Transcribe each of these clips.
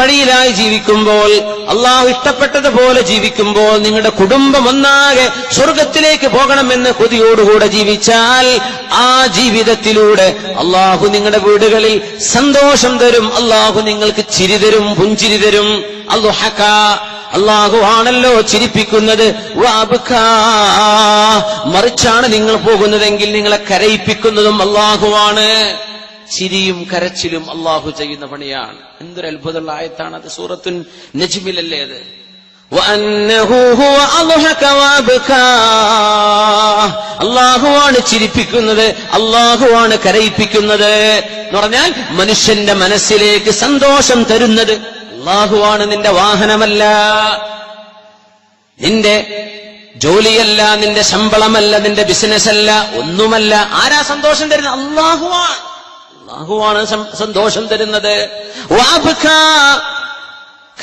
വഴിയിലായി ജീവിക്കുമ്പോൾ അള്ളാഹു ഇഷ്ടപ്പെട്ടതുപോലെ ജീവിക്കുമ്പോൾ നിങ്ങളുടെ കുടുംബം ഒന്നാകെ സ്വർഗത്തിലേക്ക് പോകണമെന്ന് കൊതിയോടുകൂടെ ജീവിച്ചാൽ ആ ജീവിതത്തിലൂടെ അള്ളാഹു നിങ്ങളുടെ വീടുകളിൽ സന്തോഷം തരും. അള്ളാഹു നിങ്ങൾക്ക് ചിരി തരും പുഞ്ചിരി തരും. അല്ലുഹക്ക അള്ളാഹു ആണല്ലോ ചിരിപ്പിക്കുന്നത്. മറിച്ചാണ് നിങ്ങൾ പോകുന്നതെങ്കിൽ നിങ്ങളെ കരയിപ്പിക്കുന്നതും അള്ളാഹുവാണ് ചിരിയും കരച്ചിലും അള്ളാഹു ചെയ്യുന്ന പണിയാണ്. എന്തൊരു അത്ഭുതമുള്ള ആയത്താണ് അത്. സൂറത്തുൻ നജ്മിലല്ലേ അത്? അള്ളാഹുവാണ് ചിരിപ്പിക്കുന്നത് അള്ളാഹുവാണ് കരയിപ്പിക്കുന്നത് എന്ന് പറഞ്ഞാൽ മനുഷ്യന്റെ മനസ്സിലേക്ക് സന്തോഷം തരുന്നത് അള്ളാഹുവാണ് നിന്റെ വാഹനമല്ല. നിന്റെ ജോലിയല്ല നിന്റെ ശമ്പളമല്ല നിന്റെ ബിസിനസ് അല്ല ഒന്നുമല്ല. ആരാ സന്തോഷം തരുന്നത്? അള്ളാഹുവാണ് അള്ളാഹുവാണ് സന്തോഷം തരുന്നത്.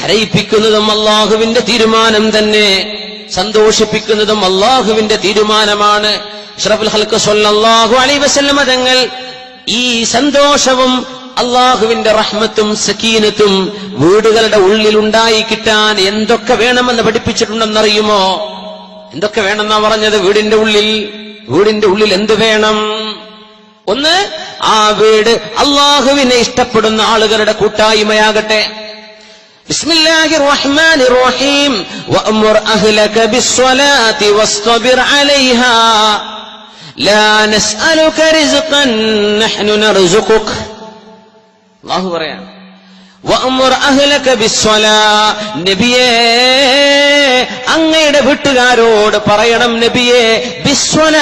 കരയിപ്പിക്കുന്നതും അള്ളാഹുവിന്റെ തീരുമാനം തന്നെ. സന്തോഷിപ്പിക്കുന്നതും അള്ളാഹുവിന്റെ തീരുമാനമാണ്. ഷറഫുൽ വസല്ലമ തങ്ങൾ ഈ സന്തോഷവും അള്ളാഹുവിന്റെ റഹ്മത്തും സക്കീനത്തും വീടുകളുടെ ഉള്ളിൽ ഉണ്ടായി കിട്ടാൻ എന്തൊക്കെ വേണമെന്ന് പഠിപ്പിച്ചിട്ടുണ്ടെന്നറിയുമോ? എന്തൊക്കെ വേണമെന്നാ പറഞ്ഞത്? വീടിന്റെ ഉള്ളിൽ? വീടിന്റെ ഉള്ളിൽ എന്ത് വേണം? ഒന്ന് ആ വീട് അള്ളാഹുവിനെ ഇഷ്ടപ്പെടുന്ന ആളുകളുടെ കൂട്ടായ്മയാകട്ടെ بسم الله الرحمن الرحيم وأمر أهلك بالصلاة واصطبر عليها لا نسألك رزقا نحن نرزقك الله പറയാം وأمر أهلك بالصلاة നബിയേ അങ്ങയുടെ വീട്ടുകാരോട് പറയണം നബിയെ വിശ്വന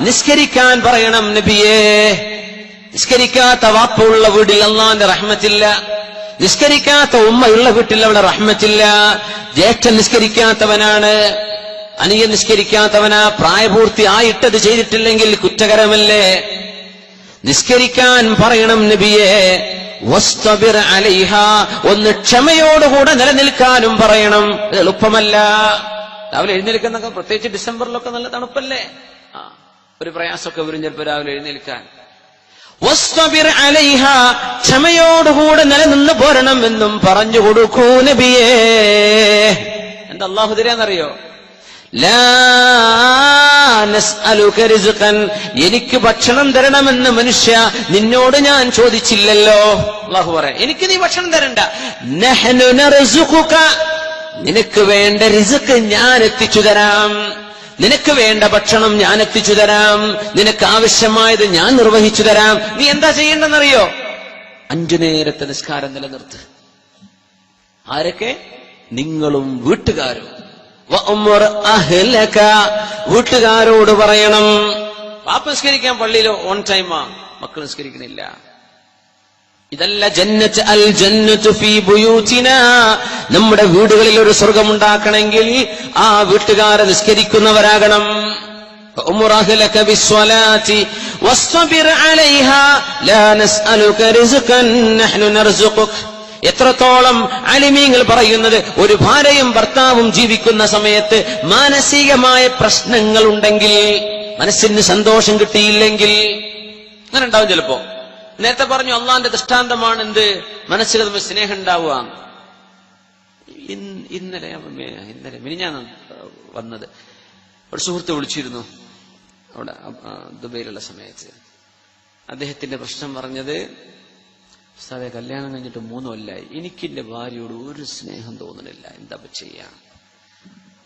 നിസ്കരിക്കാൻ പറയണം നബിയെ. നിസ്കരിക്കാത്ത വാപ്പുള്ള വീട്ടിൽ അള്ളാന്റെ റഹ്മത്തില്ല. നിസ്കരിക്കാത്ത ഉമ്മയുള്ള വീട്ടിൽ അവിടെ റഹ്മത്തില്ല. ജ്യേഷ്ഠൻ നിസ്കരിക്കാത്തവനാണ്. അനിയൻ നിസ്കരിക്കാത്തവനാ. പ്രായപൂർത്തി ആയിട്ടത് ചെയ്തിട്ടില്ലെങ്കിൽ കുറ്റകരമല്ലേ? നിസ്കരിക്കാൻ പറയണം നബിയെ. ഒന്ന് ക്ഷമയോടുകൂടെ നിലനിൽക്കാനും പറയണം. ഇത് എളുപ്പമല്ല. രാവിലെ എഴുന്നേൽക്കുന്നൊക്കെ പ്രത്യേകിച്ച് ഡിസംബറിലൊക്കെ നല്ല തണുപ്പല്ലേ? ആ ഒരു പ്രയാസമൊക്കെ വരും ചിലപ്പോൾ രാവിലെ എഴുന്നേൽക്കാൻ. ക്ഷമയോടുകൂടെ നിലനിന്ന് പോരണം എന്നും പറഞ്ഞു കൊടുക്കൂ നബിയേ. എന്താ അള്ളാഹു എനിക്ക് ഭക്ഷണം തരണമെന്ന് മനുഷ്യ നിന്നോട് ഞാൻ ചോദിച്ചില്ലല്ലോ. അള്ളാഹു പറ എനിക്ക് നീ ഭക്ഷണം തരണ്ട. നിനക്ക് വേണ്ട റിസുക്ക് ഞാൻ എത്തിച്ചു തരാം. നിനക്ക് വേണ്ട ഭക്ഷണം ഞാൻ എത്തിച്ചു തരാം. നിനക്ക് ആവശ്യമായത് ഞാൻ നിർവഹിച്ചു തരാം. നീ എന്താ ചെയ്യേണ്ടെന്നറിയോ അഞ്ചു നേരത്തെ നിസ്കാരം നിലനിർത്ത്. ആരൊക്കെ? നിങ്ങളും വീട്ടുകാരും. വീട്ടുകാരോട് പറയണം പാപ്പ നിസ്കരിക്കാൻ പള്ളിയിൽ ഓൺ ടൈമാ മക്കൾ നിസ്കരിക്കണില്ല ഇതല്ല ജന്നത്ത് അൽ ജന്നത്ത് ഫീ ബുയൂത്തിന നമ്മുടെ വീടുകളിൽ ഒരു സ്വർഗമുണ്ടാക്കണമെങ്കിൽ ആ വീട്ടുകാരെ നിസ്കരിക്കുന്നവരാകണം وأمر أهلك بالصلاة واصطبر عليها لا نسألك رزقا نحن نرزقك എത്രത്തോളം അലിമീങ്ങൾ പറയുന്നത് ഒരു ഭാര്യയും ഭർത്താവും ജീവിക്കുന്ന സമയത്ത് മാനസികമായ പ്രശ്നങ്ങൾ ഉണ്ടെങ്കിൽ മനസ്സിന് സന്തോഷം കിട്ടിയില്ലെങ്കിൽ അങ്ങനെ ഉണ്ടാവും ചിലപ്പോ. നേരത്തെ പറഞ്ഞു അള്ളാന്റെ ദൃഷ്ടാന്തമാണ് എന്ത്? മനസ്സിൽ തമ്മിൽ സ്നേഹം ഉണ്ടാവുക. ഇന്നലെ ഇന്നലെ മിനിഞ്ഞാണ് വന്നത്. ഒരു സുഹൃത്ത് വിളിച്ചിരുന്നു അവിടെ ദുബൈയിലുള്ള സമയത്ത്. അദ്ദേഹത്തിന്റെ പ്രശ്നം പറഞ്ഞത് ഉസ്താദെ കല്യാണം കഴിഞ്ഞിട്ട് മൂന്ന് കൊല്ലായി. എനിക്ക് എന്റെ ഭാര്യയോട് ഒരു സ്നേഹം തോന്നണില്ല എന്താ ചെയ്യാ?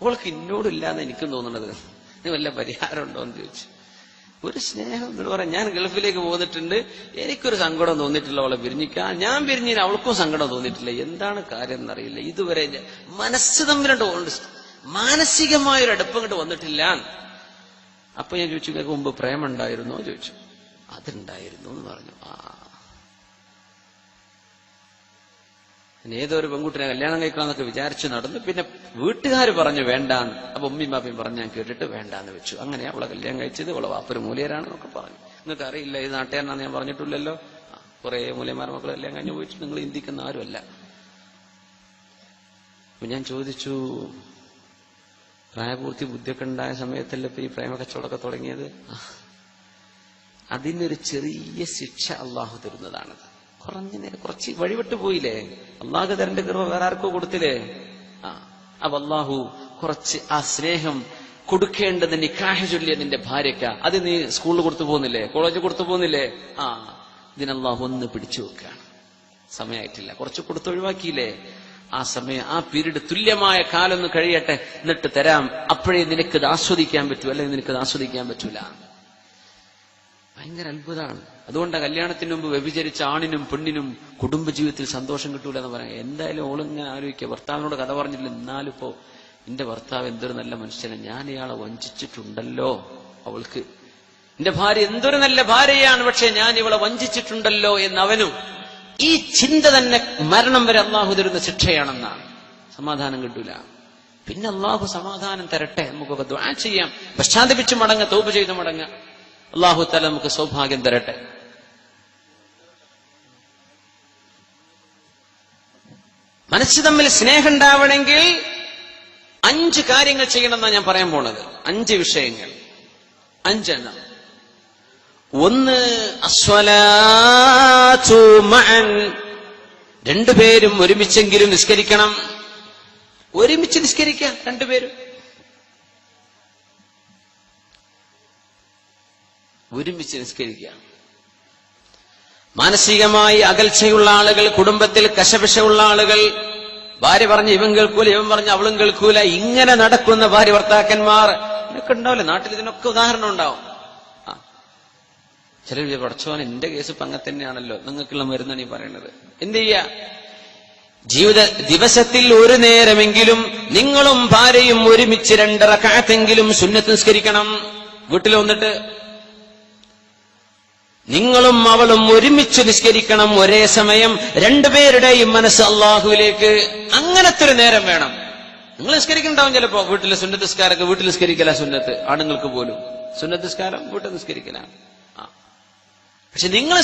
അവൾക്ക് എന്നോടില്ലാന്ന് എനിക്കും തോന്നണത്. ഇത് വല്ല പരിഹാരം ഉണ്ടോ എന്ന് ചോദിച്ചു. ഒരു സ്നേഹം എന്ന് പറയാം ഞാൻ ഗൾഫിലേക്ക് പോന്നിട്ടുണ്ട്. എനിക്കൊരു സങ്കടം തോന്നിയിട്ടില്ല അവളെ പിരിഞ്ഞിക്കാൻ. ഞാൻ പിരിഞ്ഞിന് അവൾക്കും സങ്കടം തോന്നിയിട്ടില്ല. എന്താണ് കാര്യം എന്നറിയില്ല. ഇതുവരെ മനസ്സ് തമ്മിലുണ്ട് മാനസികമായൊരു അടുപ്പം ഇങ്ങോട്ട് വന്നിട്ടില്ല. അപ്പൊ ഞാൻ ചോദിച്ചു മുമ്പ് പ്രേമുണ്ടായിരുന്നോ ചോദിച്ചു. അതുണ്ടായിരുന്നു എന്ന് പറഞ്ഞു. ആ പിന്നെ ഏതൊരു പെൺകുട്ടിനെ കല്യാണം കഴിക്കണമെന്നൊക്കെ വിചാരിച്ചു നടന്നു. പിന്നെ വീട്ടുകാർ പറഞ്ഞു വേണ്ടാന്ന്. അപ്പൊ ഉമ്മയും ബാപ്പയും പറഞ്ഞു ഞാൻ കേട്ടിട്ട് വേണ്ടാന്ന് വെച്ചു. അങ്ങനെ അവളെ കല്യാണം കഴിച്ചത്. അവളെ വാപ്പൊരു മൂലയരാണ് എന്നൊക്കെ പറഞ്ഞു. നിങ്ങൾക്ക് അറിയില്ല ഇത് നാട്ടുകാരനാന്ന് ഞാൻ പറഞ്ഞിട്ടില്ലല്ലോ. കുറെ മൂലയന്മാർ മക്കൾ കല്യാണം കഴിഞ്ഞു പോയിട്ട് നിങ്ങൾ ഇന്ത്യക്കുന്ന ആരുമല്ല. ഞാൻ ചോദിച്ചു പ്രായപൂർത്തി ബുദ്ധിയൊക്കെ ഉണ്ടായ സമയത്തല്ലേ ഇപ്പൊ ഈ പ്രേമ കച്ചവടമൊക്കെ തുടങ്ങിയത്. അതിനൊരു ചെറിയ ശിക്ഷ അള്ളാഹു തരുന്നതാണത്. കുറഞ്ഞ നേരം കുറച്ച് വഴിവിട്ട് പോയില്ലേ? അള്ളാഹു തരന്റെ കൃപ വേറെ ആർക്കോ കൊടുത്തില്ലേ? ആ അപ്പൊ അള്ളാഹു കുറച്ച് ആ സ്നേഹം കൊടുക്കേണ്ടത് നിക്കാഹ ചൊല്ലിയ നിന്റെ ഭാര്യക്ക അത് നീ സ്കൂളിൽ കൊടുത്തു പോകുന്നില്ലേ കോളേജിൽ കൊടുത്തു പോകുന്നില്ലേ ആ ഇതിനല്ലാഹു ഒന്ന് പിടിച്ചു വെക്കുകയാണ് സമയമായിട്ടില്ല കുറച്ച് കൊടുത്ത് ഒഴിവാക്കിയില്ലേ? ആ സമയം ആ പീരീഡ് തുല്യമായ കാലം ഒന്ന് കഴിയട്ടെ. എന്നിട്ട് തരാം. അപ്പോഴേ നിനക്ക് ആസ്വദിക്കാൻ പറ്റൂ. അല്ലെങ്കിൽ നിനക്ക് ആസ്വദിക്കാൻ പറ്റൂല. ഭയങ്കര അത്ഭുതമാണ്. അതുകൊണ്ട് കല്യാണത്തിന് മുമ്പ് വ്യഭിചരിച്ച ആണിനും പെണ്ണിനും കുടുംബജീവിതത്തിൽ സന്തോഷം കിട്ടൂല എന്ന് പറയാം. എന്തായാലും ഓളിങ്ങനെ ആലോചിക്കുക ഭർത്താവിനോട് കഥ പറഞ്ഞില്ല എന്നാലിപ്പോ എന്റെ ഭർത്താവ് എന്തൊരു നല്ല മനുഷ്യനെ. ഞാൻ ഇയാളെ വഞ്ചിച്ചിട്ടുണ്ടല്ലോ അവൾക്ക്. എന്റെ ഭാര്യ എന്തൊരു നല്ല ഭാര്യയാണ്. പക്ഷെ ഞാൻ ഇവളെ വഞ്ചിച്ചിട്ടുണ്ടല്ലോ എന്ന് അവനും ഈ ചിന്ത തന്നെ മരണം വരെ അള്ളാഹു തരുന്ന ശിക്ഷയാണെന്നാണ്. സമാധാനം കിട്ടൂല. പിന്നെ അള്ളാഹു സമാധാനം തരട്ടെ. നമുക്കൊക്കെ ദ്വാ ചെയ്യാം. പശ്ചാത്തപിച്ച് മടങ്ങ തോപ്പ് ചെയ്ത് മടങ്ങ. അള്ളാഹു തല നമുക്ക് സൗഭാഗ്യം തരട്ടെ. മനസ്സ് തമ്മിൽ സ്നേഹം ഉണ്ടാവണമെങ്കിൽ അഞ്ച് കാര്യങ്ങൾ ചെയ്യണമെന്നാണ് ഞാൻ പറയാൻ പോണത്. അഞ്ച് വിഷയങ്ങൾ. അഞ്ചെണ്ണം. ഒന്ന് രണ്ടുപേരും ഒരുമിച്ചെങ്കിലും നിസ്കരിക്കണം. ഒരുമിച്ച് നിസ്കരിക്കാം രണ്ടുപേരും. ഒരുമിച്ച് നിസ്കരിക്കുകയാണ്. മാനസികമായി അകൽച്ചയുള്ള ആളുകൾ കുടുംബത്തിൽ കശപിശയുള്ള ആളുകൾ ഭാര്യ പറഞ്ഞ് ഇവൻ കേൾക്കൂല ഇവൻ പറഞ്ഞ് അവളും കേൾക്കൂല ഇങ്ങനെ നടക്കുന്ന ഭാര്യ ഭർത്താക്കന്മാർ ഇതൊക്കെ ഉണ്ടാവില്ല? നാട്ടിൽ ഇതിനൊക്കെ ഉദാഹരണം ഉണ്ടാവും. ചില ചിലർ പഠിച്ചോൻ എന്റെ കേസ് ഇപ്പൊ അങ്ങനെ തന്നെയാണല്ലോ. നിങ്ങൾക്കുള്ള മരുന്നാണ് ഈ പറയുന്നത്. എന്ത് ചെയ്യാ? ജീവിത ദിവസത്തിൽ ഒരു നേരമെങ്കിലും നിങ്ങളും ഭാര്യയും ഒരുമിച്ച് രണ്ടര കാത്തെങ്കിലും സുന്നത്ത് നിസ്കരിക്കണം. വീട്ടിൽ വന്നിട്ട് നിങ്ങളും അവളും ഒരുമിച്ച് നിസ്കരിക്കണം ഒരേ സമയം രണ്ടുപേരുടെയും മനസ്സ് അള്ളാഹുവിലേക്ക് അങ്ങനത്തെ ഒരു നേരം വേണം. നിങ്ങൾ നിസ്കരിക്കുന്നുണ്ടാവും ചിലപ്പോ. വീട്ടിലെ സുന്നത്ത് നിസ്കാരമൊക്കെ വീട്ടിൽ നിസ്കരിക്കല സുന്നത്ത്. ആണുങ്ങൾക്ക് പോലും. സുന്നത്ത് നിസ്കാരം വീട്ടിൽ നിസ്കരിക്കലാണ് ആ. പക്ഷെ നിങ്ങൾ